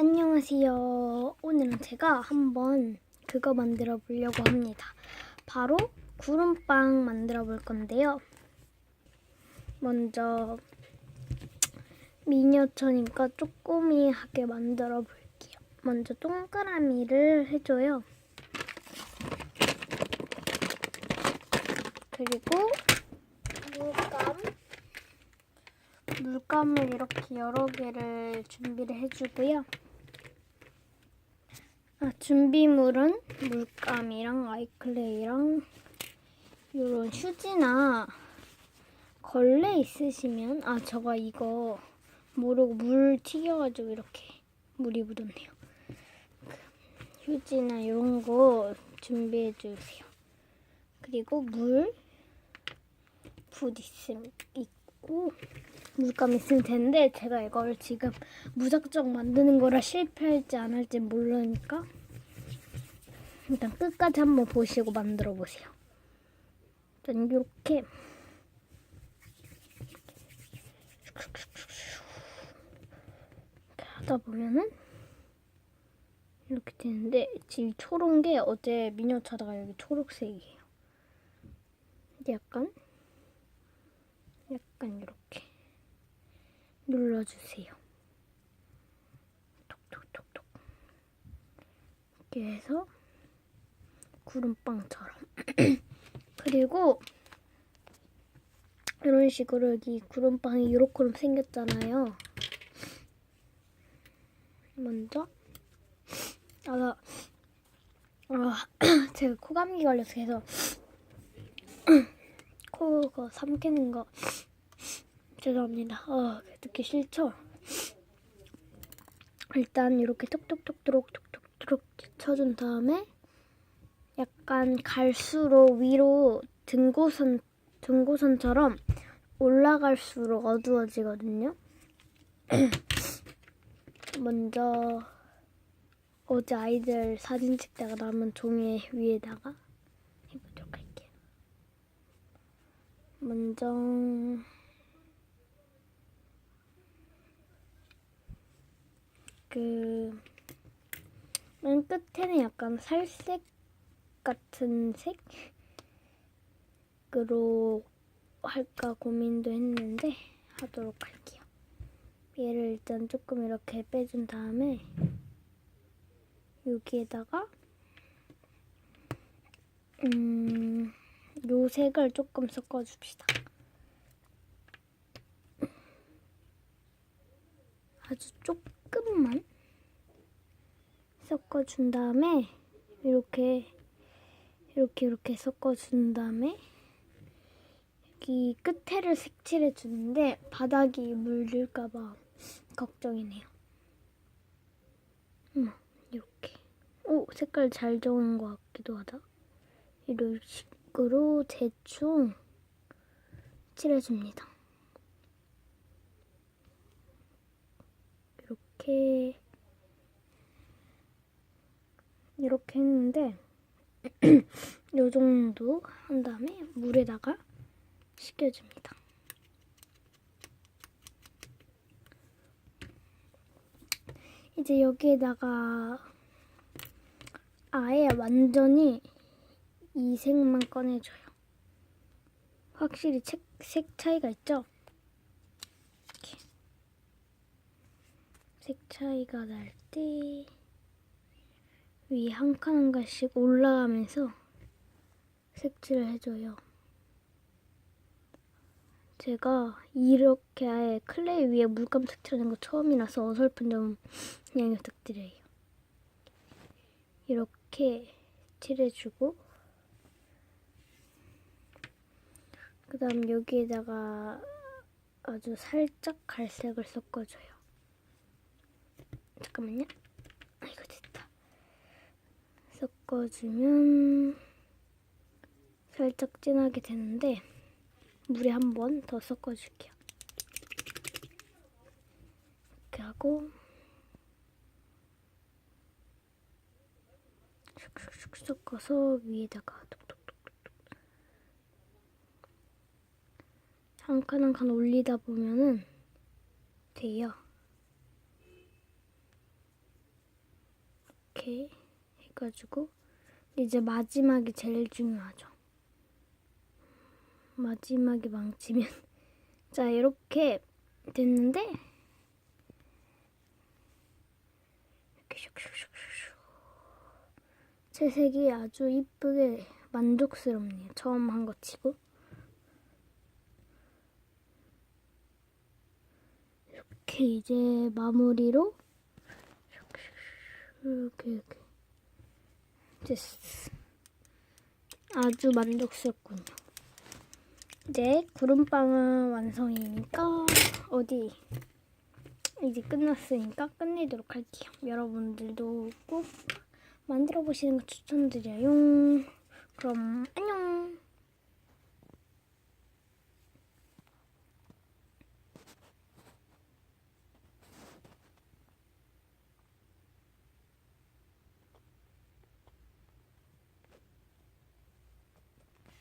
안녕하세요. 오늘은 제가 한번 그거 만들어 보려고 합니다. 바로 구름빵 만들어 볼 건데요. 먼저 미니어처니까 쪼꼬미하게 만들어 볼게요. 먼저 동그라미를 해줘요. 그리고 물감 물감을 이렇게 여러 개를 준비를 해주고요. 아, 준비물은 물감이랑 아이클레이랑 이런 휴지나 걸레 있으시면 아 저가 이거 모르고 물 튀겨가지고 이렇게 물이 묻었네요. 그 휴지나 이런 거 준비해 주세요. 그리고 물, 붓 있음 있고 물감 있으면 되는데 제가 이걸 지금 무작정 만드는 거라 실패할지 안 할지 모르니까 일단 끝까지 한번 보시고 만들어 보세요. 일단 이렇게 하다 보면은 이렇게 되는데 지금 초록 게 어제 미녀 차다가 여기 초록색이에요. 약간 약간 이렇게 눌러주세요. 톡톡톡톡 이렇게 해서 구름빵처럼 그리고 이런 식으로 여기 구름빵이 이렇게 생겼잖아요. 먼저 아, 나- 아 제가 코감기 걸려서 계속 코가 삼키는 거 죄송합니다. 아, 듣기 싫죠? 일단 이렇게 톡톡톡톡 톡톡톡 쳐준 다음에 약간 갈수록 위로 등고선 등고선처럼 올라갈수록 어두워지거든요. 먼저 어제 아이들 사진 찍다가 남은 종이 위에다가 해보도록 할게요. 먼저 그, 맨 끝에는 약간 살색 같은 색으로 할까 고민도 했는데 하도록 할게요. 얘를 일단 조금 이렇게 빼준 다음에 여기에다가 음, 요 색을 조금 섞어줍시다. 아주 조금 만 섞어준 다음에 이렇게 이렇게 이렇게 섞어준 다음에 여기 끝에를 색칠해 주는데 바닥이 물들까봐 걱정이네요. 음, 이렇게. 오, 색깔 잘 적은 것 같기도 하다. 이런 식으로 대충 칠해줍니다. 이렇게 이렇게 했는데 요 정도 한 다음에 물에다가 식혀줍니다. 이제 여기에다가 아예 완전히 이 색만 꺼내줘요. 확실히 색, 색 차이가 있죠? 이렇게. 색 차이가 날 때 위에 한 칸 한 칸씩 올라가면서 색칠을 해줘요. 제가 이렇게 아예 클레이 위에 물감 색칠하는 거 처음이라서 어설픈 점 양해 부탁드려요. 이렇게 칠해주고 그 다음 여기에다가 아주 살짝 갈색을 섞어줘요. 잠깐만요. 아, 이거 됐다. 섞어주면 살짝 진하게 되는데 물에 한 번 더 섞어줄게요. 이렇게 하고 슉슉슉 섞어서 위에다가 톡톡톡톡 한칸 한 칸 올리다 보면은 돼요. 이렇게 해가지고 이제 마지막이 제일 중요하죠. 마지막에 망치면 자 이렇게 됐는데 이렇게 슉슉슉슉 제 색이 아주 이쁘게 만족스럽네요. 처음 한 거 치고 이렇게 이제 마무리로 이렇게 됐어. 아주 만족스럽군요. 이제 구름빵은 완성이니까 어디 이제 끝났으니까 끝내도록 할게요. 여러분들도 꼭 만들어 보시는 거 추천드려요. 그럼 안녕.